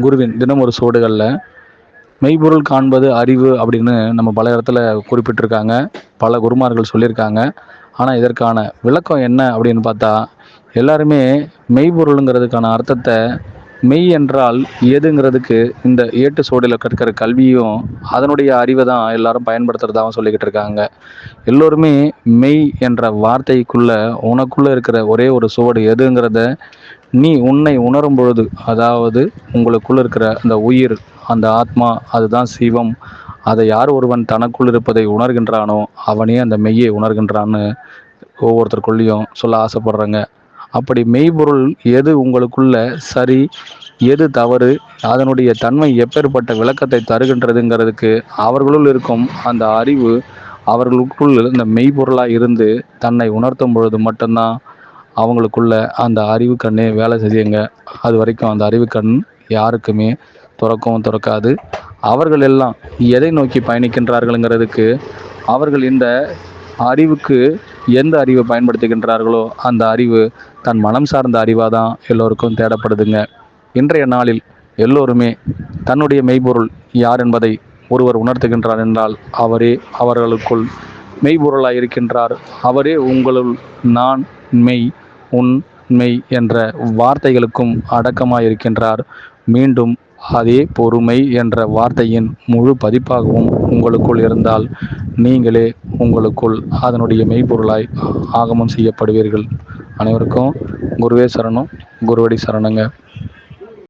குருவின் தினம் ஒரு சோடுகளில் மெய்ப்பொருள் காண்பது அறிவு அப்படின்னு நம்ம பல இடத்துல குறிப்பிட்டிருக்காங்க. பல குருமார்கள் சொல்லியிருக்காங்க. ஆனால் இதற்கான விளக்கம் என்ன அப்படின்னு பார்த்தா எல்லாருமே மெய்ப்பொருளுங்கிறதுக்கான அர்த்தத்தை மெய் என்றால் எதுங்கிறதுக்கு இந்த ஏட்டு சுவடியில் கற்கிற கல்வியும் அதனுடைய அறிவை தான் எல்லாரும் பயன்படுத்துறதாகவும் சொல்லிக்கிட்டு இருக்காங்க. எல்லோருமே மெய் என்ற வார்த்தைக்குள்ள உனக்குள்ள இருக்கிற ஒரே ஒரு சுவடு எதுங்கிறத நீ உன்னை உணரும் பொழுது அதாவது உங்களுக்குள்ள இருக்கிற அந்த உயிர் அந்த ஆத்மா அதுதான் சிவம் அதை யார் ஒருவன் தனக்குள் இருப்பதை உணர்கின்றானோ அவனே அந்த மெய்யை உணர்கின்றான்னு ஒவ்வொருத்தருக்குள்ளேயும் சொல்ல ஆசைப்படுறேங்க. அப்படி மெய்ப்பொருள் எது உங்களுக்குள்ள சரி எது தவறு அதனுடைய தன்மை எப்பேற்பட்ட விளக்கத்தை தருகின்றதுங்கிறதுக்கு அவர்களுள் இருக்கும் அந்த அறிவு அவர்களுக்குள் இந்த மெய்ப்பொருளாக இருந்து தன்னை உணர்த்தும் பொழுது மட்டும்தான் அவங்களுக்குள்ள அந்த அறிவு கண்ணே வேலை செய்யுங்க. அது வரைக்கும் அந்த அறிவு கண் யாருக்குமே துறக்கவும் துறக்காது. அவர்கள் எல்லாம் எதை நோக்கி பயணிக்கின்றார்கள்ங்கிறதுக்கு அவர்கள் இந்த அறிவுக்கு எந்த அறிவை பயன்படுத்துகின்றார்களோ அந்த அறிவு தன் மனம் சார்ந்த அறிவாக தான் எல்லோருக்கும் தேடப்படுதுங்க. இன்றைய நாளில் எல்லோருமே தன்னுடைய மெய்ப்பொருள் யார் என்பதை ஒருவர் உணர்த்துகின்றார் என்றால் அவரே அவர்களுக்குள் மெய்பொருளாக இருக்கின்றார். அவரே உங்களுள் நான் மெய் உன் மெய் என்ற வார்த்தைகளுக்கும் அடக்கமாக இருக்கின்றார். மீண்டும் அதே பொறுமை என்ற வார்த்தையின் முழு பதிப்பாகவும் உங்களுக்குள் இருந்தால் நீங்களே உங்களுக்குள் அதனுடைய மெய்ப்பொருளாய் ஆகமம் செய்யப்படுவீர்கள். அனைவருக்கும் குருவே சரணம். குருவடி சரணங்க.